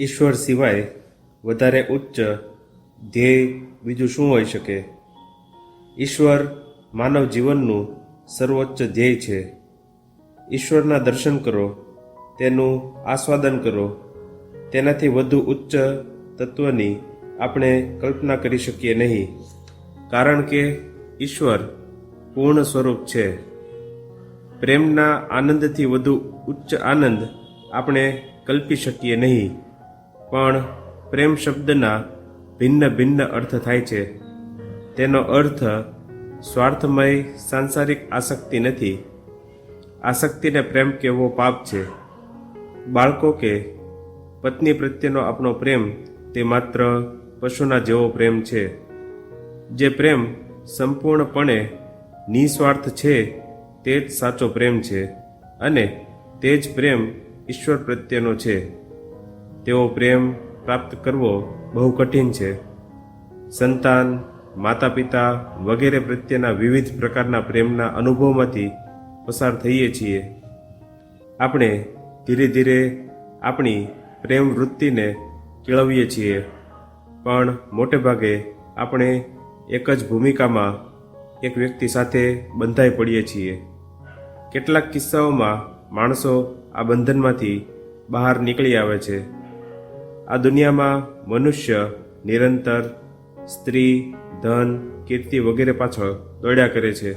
ઈશ્વર સિવાય વધારે ઉચ્ચ ધ્યેય બીજું શું હોઈ શકે? ઈશ્વર માનવ જીવનનું સર્વોચ્ચ ધ્યેય છે. ઈશ્વરના દર્શન કરો, તેનું આસ્વાદન કરો. તેનાથી વધુ ઉચ્ચ તત્વની આપણે કલ્પના કરી શકીએ નહીં. કારણ કે ઈશ્વર પૂર્ણ સ્વરૂપ છે. પ્રેમના આનંદથી વધુ ઉચ્ચ આનંદ આપણે કલ્પી શકીએ નહીં. પણ પ્રેમ શબ્દના ભિન્ન ભિન્ન અર્થ થાય છે. તેનો અર્થ સ્વાર્થમય સાંસારિક આસક્તિ નથી. આસક્તિને પ્રેમ કહેવો પાપ છે. બાળકો કે પત્ની પ્રત્યેનો આપણો પ્રેમ તે માત્ર પશુના જેવો પ્રેમ છે. જે પ્રેમ સંપૂર્ણપણે નિસ્વાર્થ છે તે જ સાચો પ્રેમ છે અને તે જ પ્રેમ ઈશ્વર પ્રત્યેનો છે. તેવો પ્રેમ પ્રાપ્ત કરવો બહુ કઠિન છે. સંતાન માતા પિતા વગેરે પ્રત્યેના વિવિધ પ્રકારના પ્રેમના અનુભવમાંથી પસાર થઈએ છીએ. આપણે ધીરે ધીરે આપણી પ્રેમ વૃત્તિને કેળવીએ છીએ. પણ મોટે ભાગે આપણે એક જ ભૂમિકામાં એક વ્યક્તિ સાથે બંધાઈ પડીએ છીએ. કેટલાક કિસ્સાઓમાં માણસો આ બંધનમાંથી બહાર નીકળી આવે છે. આ દુનિયામાં મનુષ્ય, નિરંતર, સ્ત્રી, ધન, કીર્તિ વગેરે પાછળ દોડ્યા કરે છે.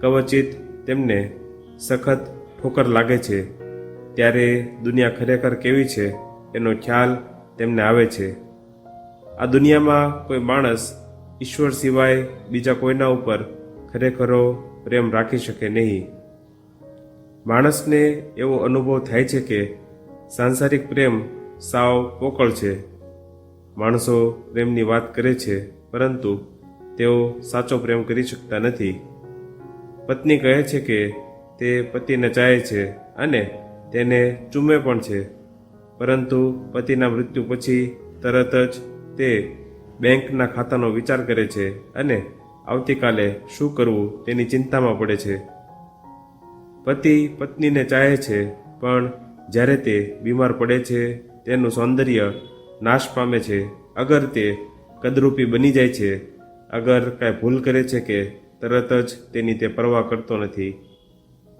કવચિત તેમને સખત ઠોકર લાગે છે. ત્યારે દુનિયા ખરેખર કેવી છે એનો ખ્યાલ તેમને આવે છે. આ દુનિયામાં કોઈ માણસ ઈશ્વર સિવાય બીજા કોઈના ઉપર ખરેખરો પ્રેમ રાખી શકે નહીં. માણસને એવો અનુભવ થાય છે કે સાંસારિક પ્રેમ સાવ પોકળ છે. માણસો પ્રેમની વાત કરે છે, પરંતુ તેઓ સાચો પ્રેમ કરી શકતા નથી. પત્ની કહે છે કે તે પતિને ચાહે છે અને તેને ચૂમે પણ છે, પરંતુ પતિના મૃત્યુ પછી તરત જ તે બેંકના ખાતાનો વિચાર કરે છે અને આવતીકાલે શું કરવું તેની ચિંતામાં પડે છે. પતિ પત્નીને ચાહે છે, પણ જ્યારે તે બીમાર પડે છે, તેનું સૌંદર્ય નાશ પામે છે. અગર તે કદરૂપી બની જાય છે, અગર કાંઈ ભૂલ કરે છે કે તરત જ તેની તે પરવા કરતો નથી.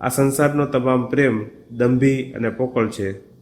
આ સંસારનો તમામ પ્રેમ દંભી અને પોકળ છે.